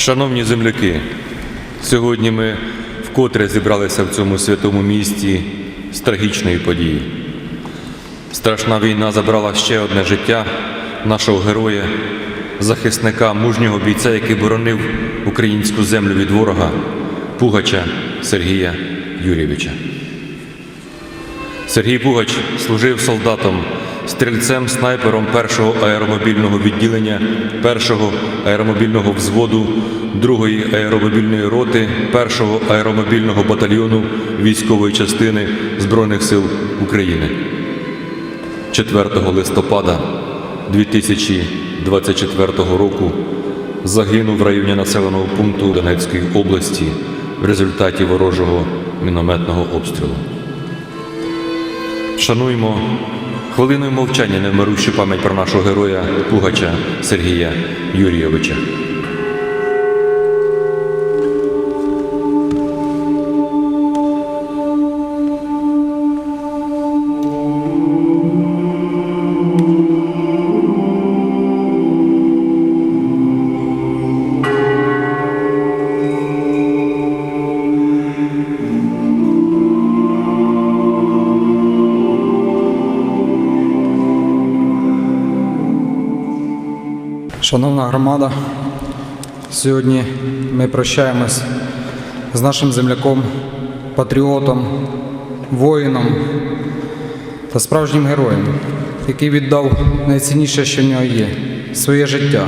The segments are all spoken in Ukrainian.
Шановні земляки, сьогодні ми вкотре зібралися в цьому святому місті з трагічної події. Страшна війна забрала ще одне життя нашого героя, захисника, мужнього бійця, який боронив українську землю від ворога, Пугача Сергія Юрійовича. Сергій Пугач служив солдатом, стрільцем, снайпером першого аеромобільного відділення, першого аеромобільного взводу, другої аеромобільної роти, першого аеромобільного батальйону військової частини Збройних сил України. 4 листопада 2024 року загинув в районі населеного пункту Донецької області в результаті ворожого мінометного обстрілу. Шануймо хвилиною мовчання невмирущу пам'ять про нашого героя Пугача Сергія Юрійовича. Шановна громада, сьогодні ми прощаємось з нашим земляком, патріотом, воїном та справжнім героєм, який віддав найцінніше, що в нього є своє життя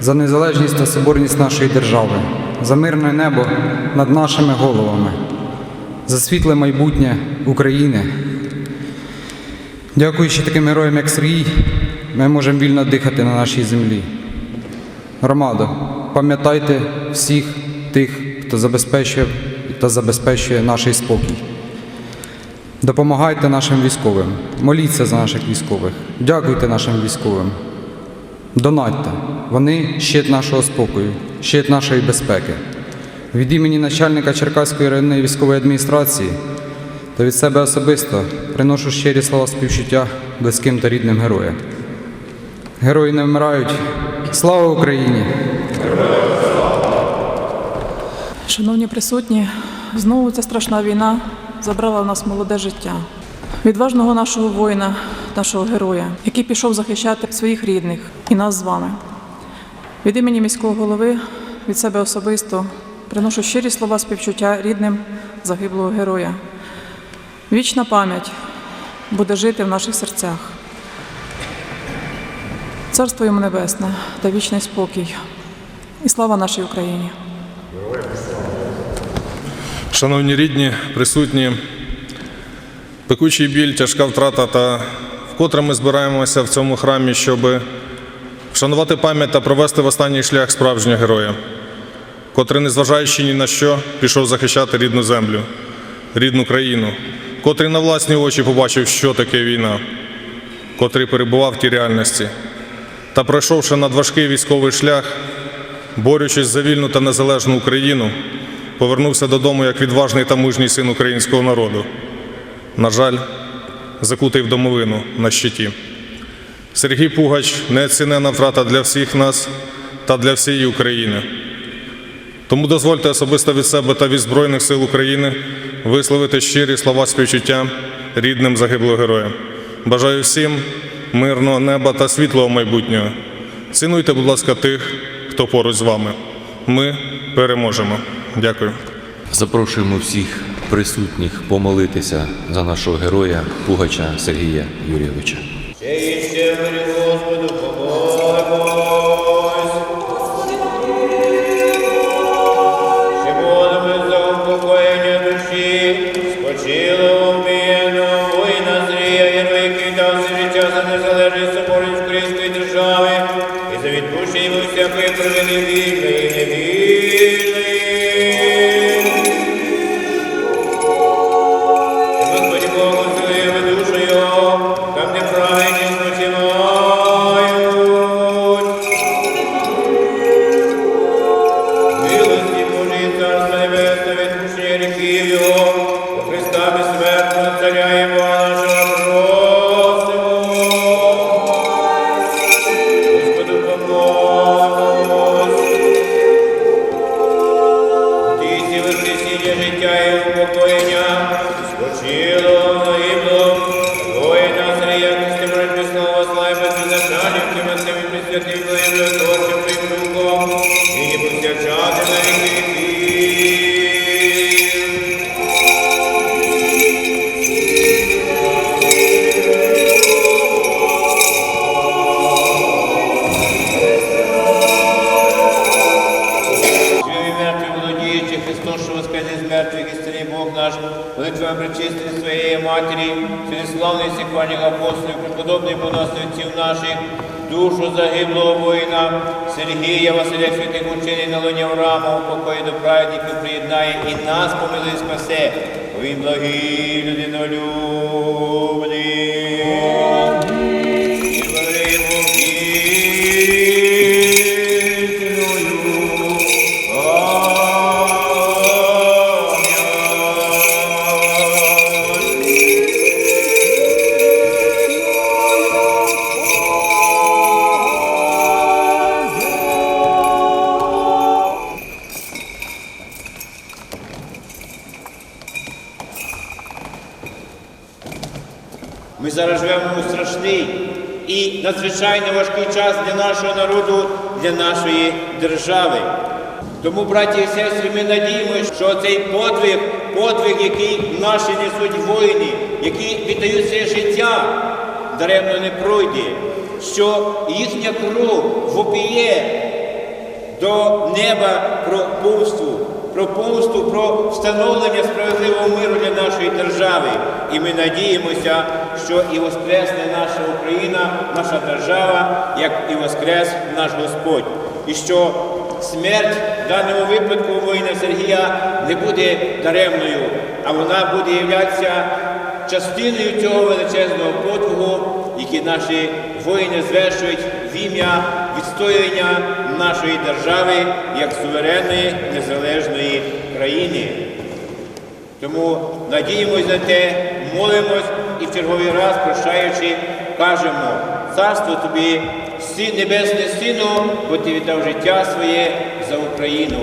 за незалежність та соборність нашої держави, за мирне небо над нашими головами, за світле майбутнє України. Дякуючи таким героям, як Сергій, ми можемо вільно дихати на нашій землі. Громадо, пам'ятайте всіх тих, хто забезпечує та забезпечує наш спокій. Допомагайте нашим військовим, моліться за наших військових, дякуйте нашим військовим. Донатьте, вони щит нашого спокою, щит нашої безпеки. Від імені начальника Черкаської районної військової адміністрації та від себе особисто приношу щирі слова співчуття близьким та рідним героям. Герої не вмирають. Слава Україні! Шановні присутні, знову ця страшна війна забрала в нас молоде життя. Відважного нашого воїна, нашого героя, який пішов захищати своїх рідних і нас з вами. Від імені міського голови, від себе особисто приношу щирі слова співчуття рідним загиблого героя. Вічна пам'ять буде жити в наших серцях. Царство йому небесне та вічний спокій. І слава нашій Україні! Шановні рідні, присутні, пекучий біль, тяжка втрата та вкотре ми збираємося в цьому храмі, щоб вшанувати пам'ять та провести в останній шлях справжнього героя, котрий, незважаючи ні на що, пішов захищати рідну землю, рідну країну, котрий на власні очі побачив, що таке війна, котрий перебував в тій реальності. Та пройшовши надважкий військовий шлях, борючись за вільну та незалежну Україну, повернувся додому як відважний та мужній син українського народу. На жаль, закутий в домовину на щиті. Сергій Пугач неоцінена втрата для всіх нас та для всієї України. Тому дозвольте особисто від себе та від Збройних сил України висловити щирі слова співчуття рідним загиблого героя. Бажаю всім мирного неба та світлого майбутнього. Цінуйте, будь ласка, тих, хто поруч з вами. Ми переможемо. Дякую. Запрошуємо всіх присутніх помолитися за нашого героя Пугача Сергія Юрійовича. Ще і ще мирі Господу української держави і за відпущення всякої провини вільної невільної. Причистої своєї матері, славних сихвальних апостолів, преподобних монастирців наших, душу загиблого воїна Сергія Василя Святих учений на лоні Авраама, у покої до праведників приєднає і нас помилуй спасе, він благий людинолюбний. Страшний і надзвичайно важкий час для нашого народу, для нашої держави. Тому, браті і сестри, ми надіємося, що цей подвиг, подвиг, який наші несуть воїни, які віддають своє життя, даремно не пройде, що їхня кров вопіє до неба про помсту, про помсту, про встановлення справедливого миру для нашої держави. І ми надіємося, що і воскресне наша Україна, наша держава, як і воскрес наш Господь. І що смерть в даному випадку воїна Сергія не буде даремною, а вона буде являтися частиною цього величезного подвигу, який наші воїни звершують в ім'я відстоювання нашої держави як суверенної незалежної країни. Тому надіємось на те, молимось і в черговий раз, прощаючи, кажемо, царство тобі, небесне Сину, бо ти віддав життя своє за Україну.